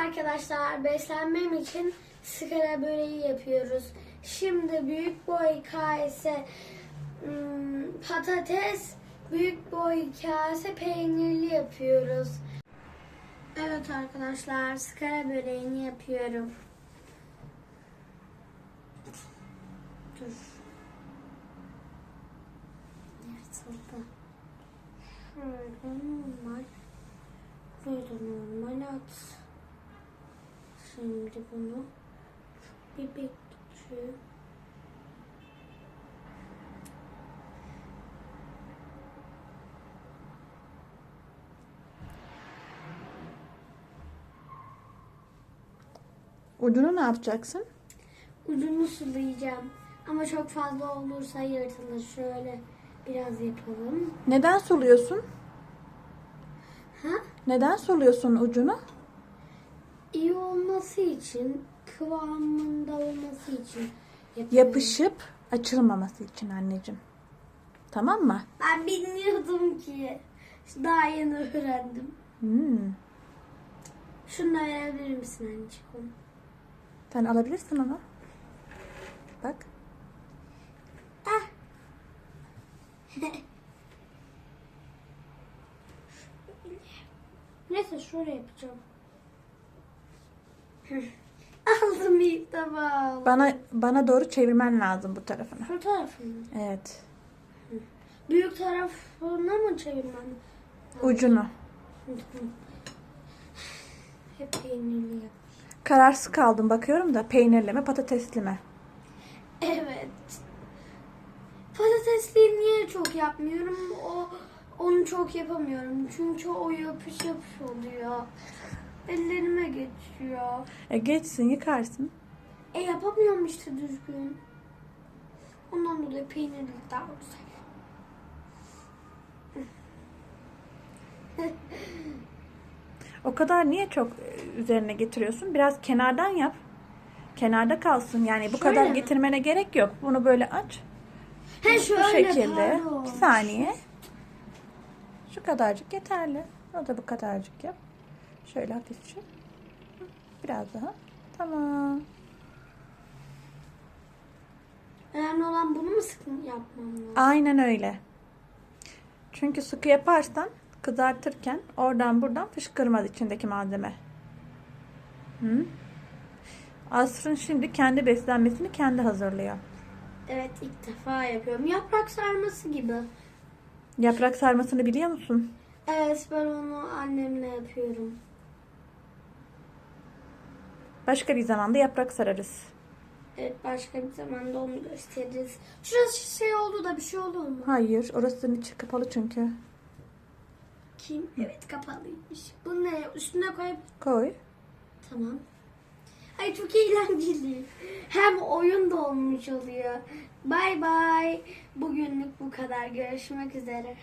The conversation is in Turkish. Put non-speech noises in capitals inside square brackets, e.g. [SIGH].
arkadaşlar beslenmem için sigara böreği yapıyoruz. Şimdi büyük boy kase ım, patates, büyük boy kase peynirli yapıyoruz. Evet arkadaşlar sigara böreğini yapıyorum. Dur. Yırtıldı. Şöyle normal. Böyle normal at. Şimdi bunu bir bekliyorum. Ucunu ne yapacaksın? Ucunu sulayacağım. Ama çok fazla olursa yırtılır. Şöyle biraz yapalım. Neden suluyorsun? Ha? Neden suluyorsun ucunu? Olması için, kıvamında olması için yapıyorum. Yapışıp açılmaması için anneciğim. Tamam mı? Ben bilmiyordum ki. Daha yeni öğrendim. Hmm. Şunu da verebilir misin anneciğim? Sen alabilirsin onu. Bak. Ah. [LAUGHS] Neyse şöyle yapacağım. [LAUGHS] Aldım ilk defa. Bana bana doğru çevirmen lazım bu tarafını. Şu tarafını. Evet. Büyük tarafına mı çevirmem? Ucunu. Hep peynirli yap. Kararsız kaldım bakıyorum da peynirli mi patatesli mi? Evet. Patatesliği niye çok yapmıyorum? O onu çok yapamıyorum. Çünkü o yapış yapış oluyor. Ellerime geçiyor. E geçsin yıkarsın. E yapamıyorum işte düzgün. Ondan dolayı peynirli daha güzel. [LAUGHS] O kadar niye çok üzerine getiriyorsun? Biraz kenardan yap. Kenarda kalsın. Yani bu Şöyle kadar mi? getirmene gerek yok. Bunu böyle aç. He Bu şekilde. pardon. Bir saniye. Şu kadarcık yeterli. O da bu kadarcık yap. Şöyle hafifçe. Biraz daha. Tamam. Önemli olan bunu mu sıkı yapmam lazım? Aynen öyle. Çünkü sıkı yaparsan kızartırken oradan buradan fışkırmaz içindeki malzeme. Hı? Asrın şimdi kendi beslenmesini kendi hazırlıyor. Evet ilk defa yapıyorum. Yaprak sarması gibi. Yaprak sarmasını biliyor musun? Evet ben onu annemle yapıyorum. Başka bir zamanda yaprak sararız. Evet başka bir zamanda onu gösteririz. Şurası şey oldu da bir şey olur mu? Hayır, orasının içi kapalı çünkü. Kim? Evet kapalıymış. Bunu ne? Üstüne koyup Koy. tamam. Ay çok eğlenceli. Hem oyun da olmuş oluyor. Bay bay. Bugünlük bu kadar. Görüşmek üzere.